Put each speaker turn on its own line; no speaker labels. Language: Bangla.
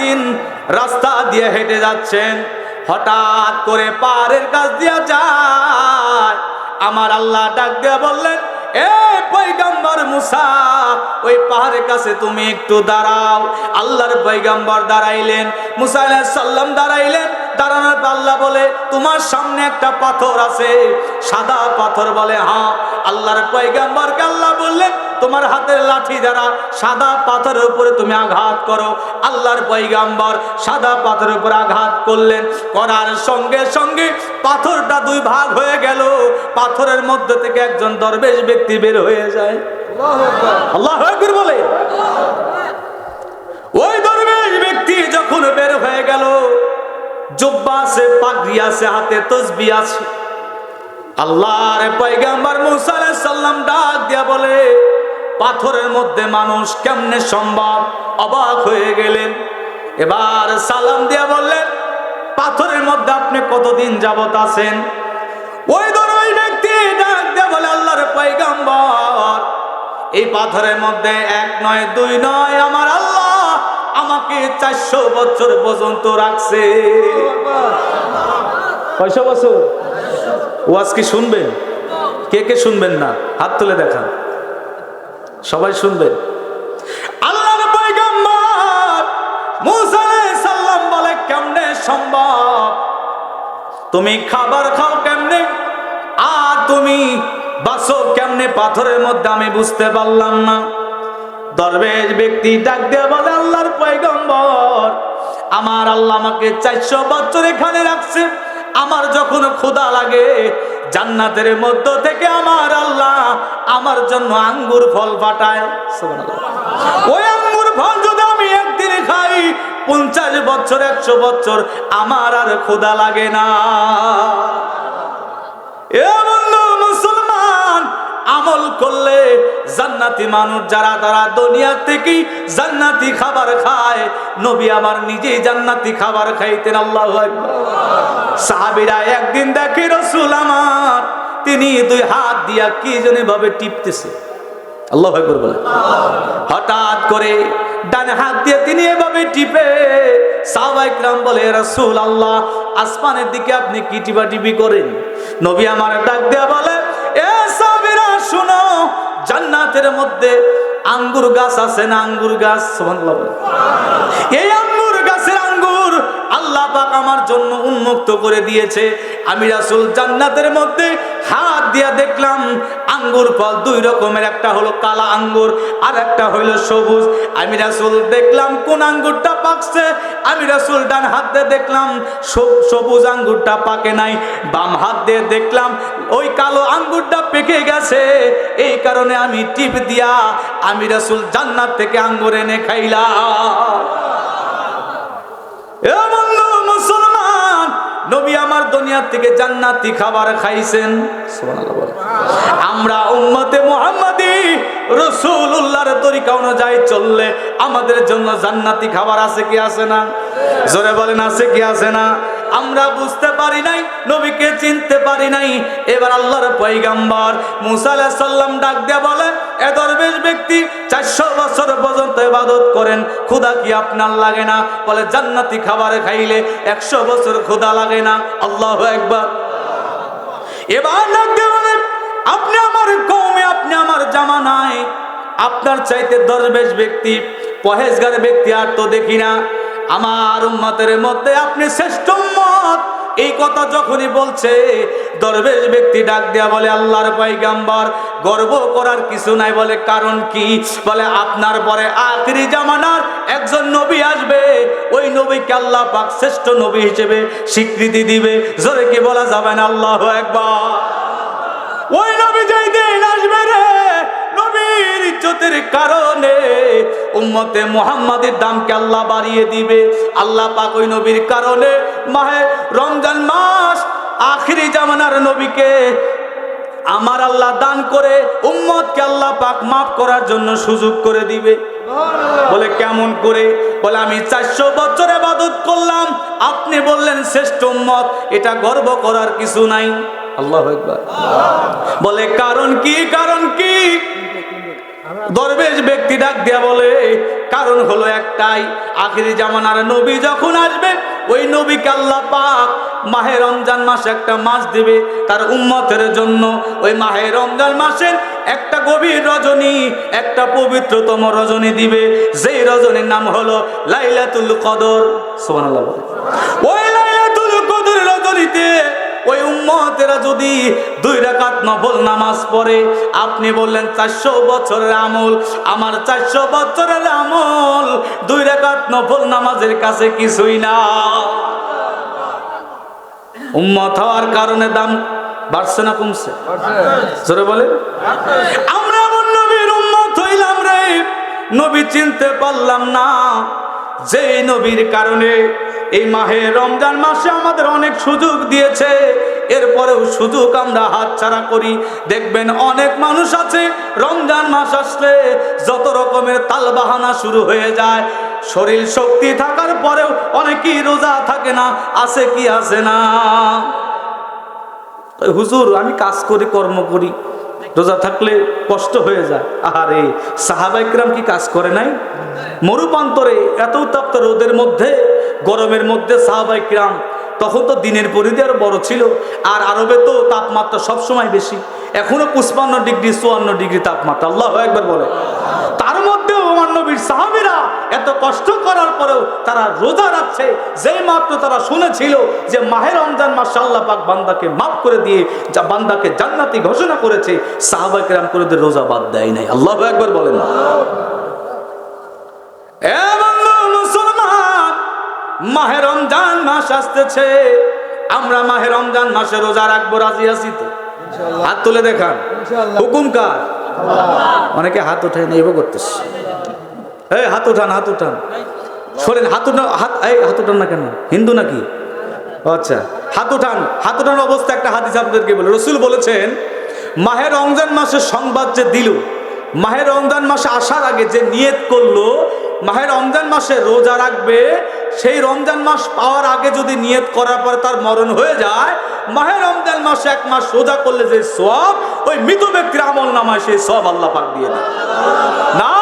একদিন রাস্তা দিয়ে হেঁটে যাচ্ছেন, হঠাৎ করে পাহাড়ের কাছ দিয়ে যায়। আমার আল্লাহ ডাক দিয়ে বললেন, এ পৈগম্বর মুসা, ওই পাহাড়ের কাছে তুমি একটু দাঁড়াও। আল্লাহর দাঁড়াইলেন, মুসা সাল্লাম দাঁড়াইলেন। দাঁড়ানোর আল্লাহ বলে, তোমার সামনে একটা পাথর আছে। সাদা পাথর বলে হ্যাঁ। আল্লাহর পৈগম্বরকে আল্লাহ বললেন তোমার হাতের লাঠি দ্বারা সাদা পাথরের উপরে তুমি আঘাত করো। আল্লাহর পৈগম্বর সাদা পাথরের উপর আঘাত করলেন। করার সঙ্গে সঙ্গে পাথরটা দুই ভাগ হয়ে গেল। পাথরের মধ্যে থেকে একজন দরবেশ ব্যক্তি বের হয়ে যায়। আল্লাহ বলে। ওই দরবেশ ব্যক্তি যখন বের হয়ে গেল, জুব্বা আছে, পাগড়ি আছে, হাতে তসবি আছে। আল্লাহর পয়গাম্বর মুসা আলাইহিস সালাম ডাক দিয়া বলে পাথরের মধ্যে মানুষ কেমনে সম্ভব? অবাক হয়ে গেলেন। এবার সালাম দিয়া বললেন, পাথরের মধ্যে আপনি কতদিন যাবত আছেন? ওই দরবেশ ব্যক্তি ডাক দিয়া বলে, আল্লাহর পয়গাম্বর, এই পাথরের মধ্যে এক নয়, দুই নয়, আমার আল্লাহ আমাকে চারশো বছর পর্যন্ত রাখছে। কয়শো বছর? ওয়াজ কি শুনবেন? কে কে শুনবেন না? হাত তুলে দেখান। সবাই শুনবেন। আল্লাহর পয়গম্বর মুসা সালাম বলে, কেমনে সম্ভব? তুমি খাবার খাও কেমনে? আর তুমি বাসো কেমনে? পাথরের মধ্যে আমি বুঝতে পারলাম না। দরবেশ ব্যক্তি ডাক দিয়ে বলে, আল্লাহর পয়গম্বর, আমার আল্লাহ আমাকে চারশো বছর এখানে রাখছে। আমার যখন ক্ষুধা লাগে, জান্নাতের মধ্য থেকে আমার আল্লাহ আমার জন্য আঙ্গুর ফল সুবহানাল্লাহ। ওই আঙ্গুর ফল যদি আমি একদিন খাই, পঞ্চাশ বছর, একশো বছর, আমার আর ক্ষুধা লাগে না। এ বন্ধু মুসলমান, আমল করলে জান্নাতি মানুষ যারা তারা দুনিয়া থেকে জান্নাতি খাবার খায়, নবী আমার নিজেই জান্নাতি খাবার খাইতেন, আল্লাহ সাহাবিরা একদিন দেখে রসুল আমার, তিনি দুই হাত দিয়া কি জনে ভাবে টিপতেছে? আল্লাহ বলে। হঠাৎ করে হাত দিয়ে তিনি এভাবে টিপে সাহবাইকরাম বলে আল্লাহ, আসমানের দিকে আপনি কি টিপা টিপি করেন? নবী আমার ডাক দেয়া বলে, এ সাবিরা শুনো, জান্নাতের মধ্যে আঙ্গুর গাছ আছে না আঙ্গুর গাছ? সুবহানাল্লাহ। এই আমার জন্য উন্মুক্ত করে দিয়েছে। আমি রাসূল জান্নাতের মধ্যে হাত দিয়া দেখলাম, আঙ্গুর ফল দুই রকমের, একটা হলো কালা আঙ্গুর আর একটা হইল সবুজ। আমি রাসূল দেখলাম, কোন আঙ্গুরটা পাকছে? আমি রাসূল ডান হাত দিয়ে দেখলাম সবুজ আঙ্গুরটা পাকে নাই। বাম হাত দিয়ে দেখলাম, ওই কালো আঙ্গুরটা পেকে গেছে। এই কারণে আমি টিপ দিয়া আমি রাসূল জান্নাত থেকে আঙ্গুর এনে খাইলাম। নবী আমার দুনিয়া থেকে জান্নাতি খাবার খাইছেন। আমরা উম্মতে মুহাম্মাদি রাসূলুল্লাহর তরিকা অনুযায়ী চললে আমাদের জন্য জান্নাতি খাবার আছে কি আছে না? জোরে বলেন, আছে কি আছে না? আমরা বুঝতে পারি নাই, নবীকে চিনতে পারি নাই। এবার আল্লাহর পয়গাম্বর মুসা আলাইহিস সালাম ডাক দিয়ে বলে এ ব্যক্তি চারশো বছর করেন, ক্ষুধা কি আপনার লাগে না? বলে খাইলে একশো বছর ক্ষুধা লাগে না। আল্লাহ একবার এবার আপনি আমার আপনি আমার জামানায়। আপনার চাইতে দরবেশ ব্যক্তি পহেজগার ব্যক্তি আর তো দেখি না। আমার উম্মতের মধ্যে আপনি শ্রেষ্ঠ এই কথা যখনই বলছে, দরবেশ ব্যক্তি ডাক দেয়া বলে, আল্লাহর পয়গাম্বর, গর্ব করার কিছু নাই। বলে, কারণ কি? বলে, আপনার পরে আখরি জামানার একজন নবী আসবে। ওই নবীকে আল্লাহ পাক শ্রেষ্ঠ নবী হিসেবে স্বীকৃতি দিবে। জোরে কি বলা যাবে না? আল্লাহ একবার ওই নবী যেই দিন আসবে রে, নবীর ইজ্জতের কারণে উম্মতে মুহাম্মাদের দামকে আল্লাহ বাড়িয়ে দিবে। আল্লাহ পাক ওই নবীর কারণে মাহে রমজান মাস আখিরি জামানার নবীকে আমার আল্লাহ দান করে উম্মতকে আল্লাহ পাক মাফ করার জন্য সুযোগ করে দিবে। বলে কেমন করে? বলে আমি চারশো বছর আবাদত করলাম আপনি বললেন শ্রেষ্ঠ উম্মত এটা গর্ব করার কিছু নাই। আল্লাহ বলে কারণ কি কারণ কি? দরবেশ ব্যক্তি ডাক দিয়া বলে, কারণ হলো একটাই, আখিরি জামানার নবী যখন আসবে, ওই নবী আল্লাহ পাক মাহে রমজান মাসে একটা মাস দিবে। তার উম্মতের জন্য ওই মাহে রমজান মাসের একটা গভীর রজনী, একটা পবিত্রতম রজনী দিবে। যেই রজনীর নাম হলো লাইলাতুল কদর। বলে। ওই লাইলাতুল কদর রজনীতে ওই উম্মতেরা যদি দুই রাকাত নফল নামাজ পড়ে, আপনি বললেন, চারশো বছরের আমল, আমার চারশো বছরের আমল, দুই রাকাত নফল নামাজের কাছে কিছুই না। উম্মত হওয়ার কারণে দাম বাড়ছে না কমছে? জোরে বলে আমরা এমন নবীর উম্মত হইলাম রে, নবী চিনতে পারলাম না যে নবীর কারণে এই মাহে রমজান মাসে আমাদের অনেক সুযোগ দিয়েছে। এরপরেও সুযোগ আমরা হাতছাড়া করি। দেখবেন অনেক মানুষ আছে, রমজান মাস আসলে যত রকমের তালবাহানা শুরু হয়ে যায়। শরীর শক্তি থাকার পরেও অনেকেই রোজা থাকে না, আছে কি আছে না? হুজুর, আমি কাজ করি, কর্ম করি। রোজা থাকলে কষ্ট হয়ে যায়। আহারে সাহাবাইকরাম কি কাজ করে নাই? মরুপান্তরে এত উত্তাপ্ত রোদের মধ্যে গরমের মধ্যে সাহাবাইকরাম তখন তো দিনের পরিধি আরও বড় ছিল, আর আরবে তো তাপমাত্রা সবসময় বেশি। এখনও পুষ্পান্ন ডিগ্রি, চুয়ান্ন ডিগ্রি তাপমাত্রা। আল্লাহ একবার বলে। তার মধ্যেও আমার নবীর সাহাবিরা এত কষ্ট করার পরেও তারা রোজা রাখছে। যেই মাত্র তারা শুনেছিল যে মাহের রমজান মাসে আল্লাহ পাক বান্দাকে মাফ করে দিয়ে যা বান্দাকে জান্নাতি ঘোষণা করেছে সাহাবা কেরাম করে রোজা বাদ দেয় নাই। আল্লাহ একবার বন্ধু মুসলমান মাহে রমজান মাস আসতেছে। আমরা মাহে রমজান মাসে রোজা রাখব রাজি আছি তো? হাত তুলে দেখান। হুকুম কার? অনেকে হাত উঠায় না এবার করতেছে। এই হাত উঠান হাত উঠান। শোনেন হাত উঠান হাত এই হাত উঠান না কেন? হিন্দু নাকি? আচ্ছা। হাত উঠান হাত উঠানোর অবস্থা একটা হাদিস আপনাদেরকে বলে। রসুল বলেছেন মাহে রমজান মাসের সংবাদ যে দিল মাহে রমজান মাসে আসার আগে যে নিয়ত করল মাহে রমজান মাসে রোজা রাখবে সেই রমজান মাস পাওয়ার আগে যদি নিয়ত করার পর তার মরণ হয়ে যায়, মাহে রমজান মাসে এক মাস সোজা করলে যে সব ওই মৃত ব্যক্তির আমল নামায় সেই সব আল্লাহ পাক দিয়ে দেয় না